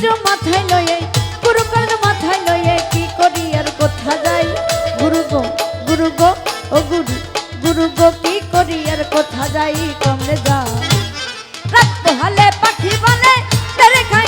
সূর্য মাথায় লয়ে গুরুকাল মাথায় কি করি আর কোথা যাই? গুরু গো, গুরু কি করি আর কোথা যাই? কমলে যা রাত পোহালে পাখি বলে, তেরে খাই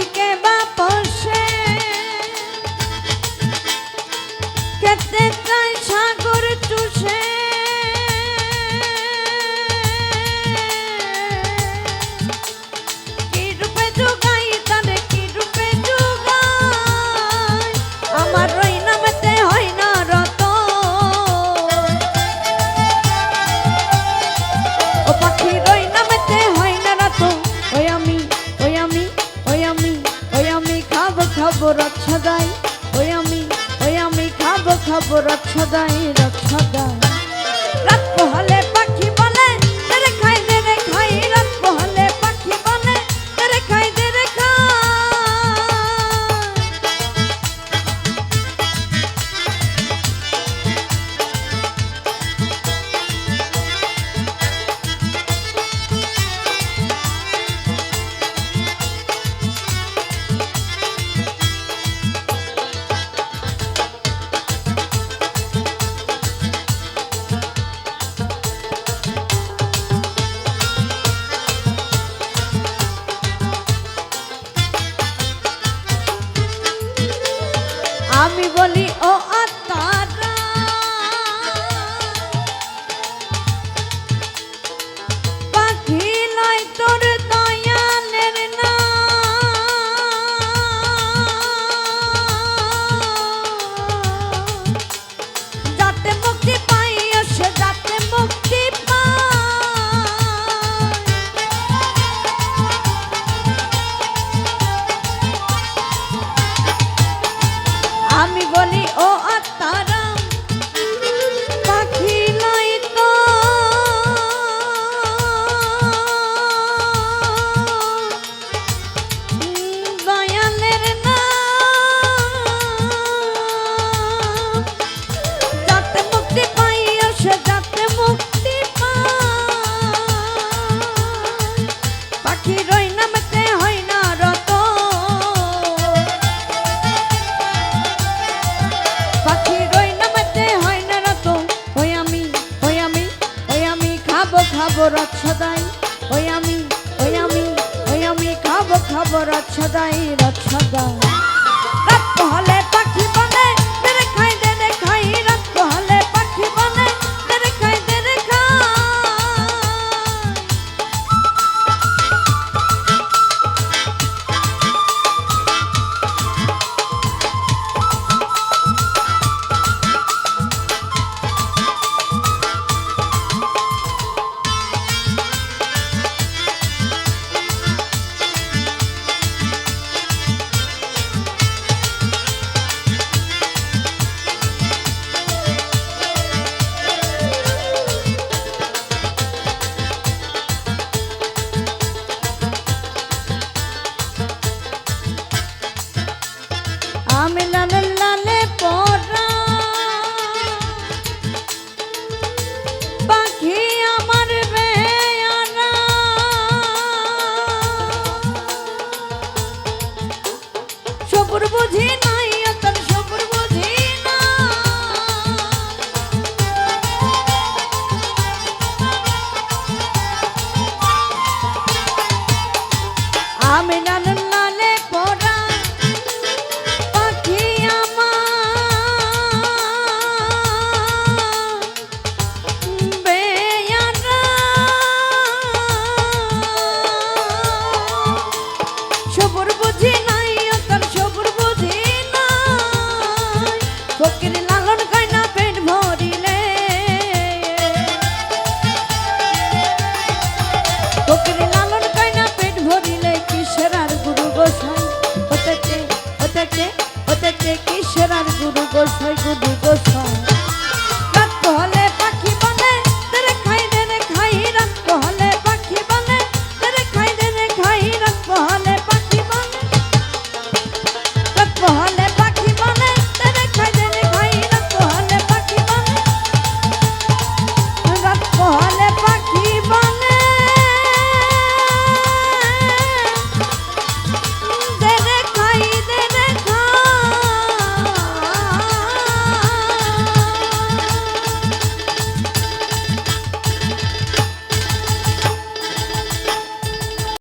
লিখে বাপ আমি বলি ও আত্মা রথ সদাই ওই আমি ওই আমি ওই আমি খাব খাব রথ সদাই। গো সাই গুরু গো সাই